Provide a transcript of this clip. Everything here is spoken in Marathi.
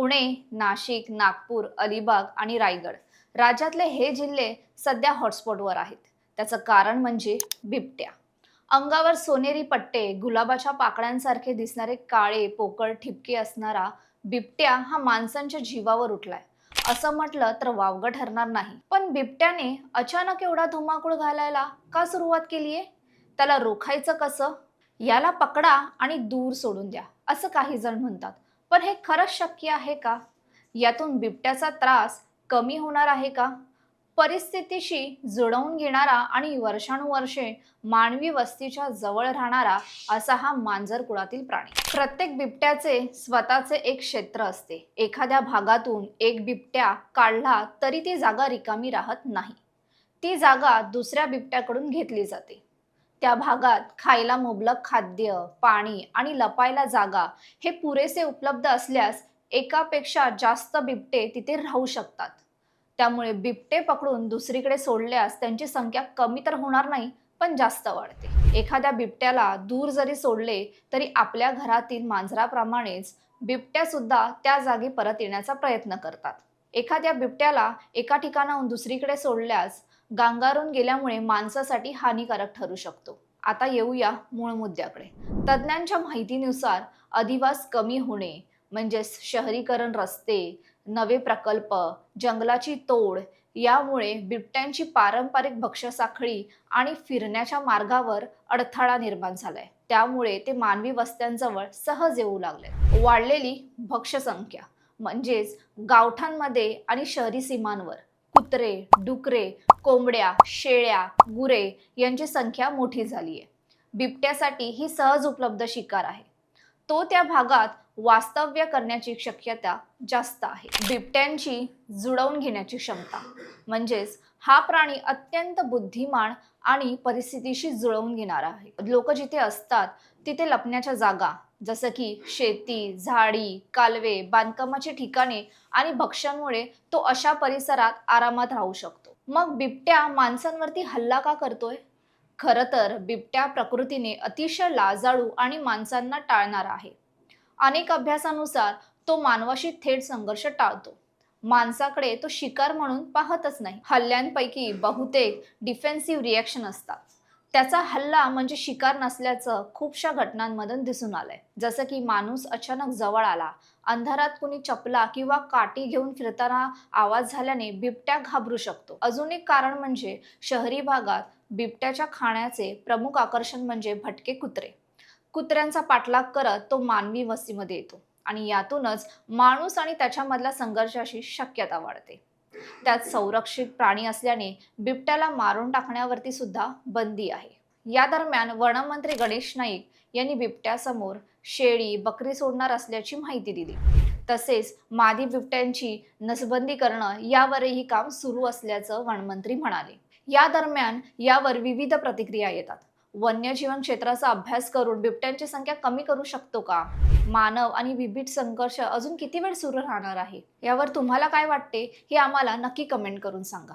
पुणे नाशिक नागपूर अलिबाग आणि रायगड. राज्यातले हे जिल्हे सध्या हॉटस्पॉटवर आहेत. त्याचं कारण म्हणजे बिबट्या. अंगावर सोनेरी पट्टे गुलाबाच्या पाकळ्यांसारखे दिसणारे काळे पोकळ ठिपके असणारा बिबट्या हा माणसांच्या जीवावर उठलाय. असं म्हटलं तर वावगं ठरणार नाही. पण बिबट्याने अचानक एवढा धुमाकूळ घालायला का सुरुवात केलीये? त्याला रोखायचं कसं? याला पकडा आणि दूर सोडून द्या असं काही जण म्हणतात. पण हे खरंच शक्य आहे का? यातून बिबट्याचा त्रास कमी होणार आहे का? परिस्थितीशी जुळवून घेणारा आणि वर्षानुवर्षे मानवी वस्तीच्या जवळ राहणारा असा हा मांजर कुळातील प्राणी. प्रत्येक बिबट्याचे स्वतःचे एक क्षेत्र असते. एखाद्या भागातून एक बिबट्या काढला तरी ती जागा रिकामी राहत नाही. ती जागा दुसऱ्या बिबट्याकडून घेतली जाते. त्या भागात खायला मुबलक खाद्य पाणी आणि लपायला जागा हे पुरेसे उपलब्ध असल्यास एकापेक्षा जास्त बिबटे तिथे राहू शकतात. त्यामुळे बिबटे पकडून दुसरीकडे सोडल्यास त्यांची संख्या कमी तर होणार नाही पण जास्त वाढते. एखाद्या बिबट्याला दूर जरी सोडले तरी आपल्या घरातील मांजराप्रमाणेच बिबट्या सुद्धा त्या जागी परत येण्याचा प्रयत्न करतात. एखाद्या बिबट्याला एका ठिकाणाहून दुसरीकडे सोडल्यास गांगारून गेल्यामुळे माणसासाठी हानिकारक ठरू शकतो. आता येऊया मूळ मुद्द्याकडे. तज्ज्ञांच्या माहितीनुसार अधिवास कमी होणे म्हणजेच शहरीकरण रस्ते नवे प्रकल्प जंगलाची तोड यामुळे बिबट्यांची पारंपरिक भक्ष्यसाखळी आणि फिरण्याच्या मार्गावर अडथळा निर्माण झालाय. त्यामुळे ते मानवी वस्त्यांजवळ सहज येऊ लागले वाढलेली भक्ष्यसंख्या म्हणजेच गावठांमध्ये आणि शहरी सीमांवर कुत्रे डुकरे कोंबड्या शेळ्या गुरे यांची संख्या मोठी झाली आहे. बिबट्यासाठी ही सहज उपलब्ध शिकार आहे. तो त्या भागात वास्तव्य करण्याची शक्यता जास्त आहे. बिबट्यांची जुळवून घेण्याची क्षमता म्हणजेच हा प्राणी अत्यंत बुद्धिमान आणि परिस्थितीशी जुळवून घेणारा आहे. लोक जिथे असतात तिथे लपण्याच्या जागा जसं की शेती झाडी कालवे बांधकामाची ठिकाणे आणि भक्ष्यांमुळे तो अशा परिसरात आरामात राहू शकतो. मग बिबट्या माणसांवरती हल्ला का करतोय? खरं तर बिबट्या प्रकृतीने अतिशय लाजाळू आणि माणसांना टाळणारा आहे. अनेक अभ्यासानुसार तो मानवाशी थेट संघर्ष टाळतो. माणसाकडे तो शिकार म्हणून पाहतच नाही. हल्ल्यांपैकी बहुतेक डिफेन्सिव्ह रिॲक्शन असतात. त्याचा हल्ला म्हणजे शिकार नसल्याचं खूपशा घटनांमधून दिसून आलंय. जसं की माणूस अचानक जवळ आला अंधारात कुणी चपला किंवा काठी घेऊन फिरताना आवाज झाल्याने बिबट्या घाबरू शकतो. अजून एक कारण म्हणजे शहरी भागात बिबट्याच्या खाण्याचे प्रमुख आकर्षण म्हणजे भटके कुत्रे. कुत्र्यांचा पाठलाग करत तो मानवी वस्तीमध्ये येतो. आणि यातूनच माणूस आणि त्याच्यामधल्या संघर्षाची शक्यता वाढते. त्यात संरक्षित प्राणी असल्याने बिबट्याला मारून टाकण्यावरती सुद्धा बंदी आहे. या दरम्यान वनमंत्री गणेश नाईक यांनी बिबट्यासमोर शेळी बकरी सोडणार असल्याची माहिती दिली. तसेच मादी बिबट्यांची नसबंदी करणं यावरही काम सुरू असल्याचं वनमंत्री म्हणाले. या दरम्यान यावर विविध प्रतिक्रिया येतात. वन्यजीवन क्षेत्राचा अभ्यास करून बिबट्यांची संख्या कमी करू शकतो का? मानव आणि बिबीट संघर्ष अजून किती वेळ सुरू राहणार आहे? यावर तुम्हाला काय वाटते हे आम्हाला नक्की कमेंट करून सांगा.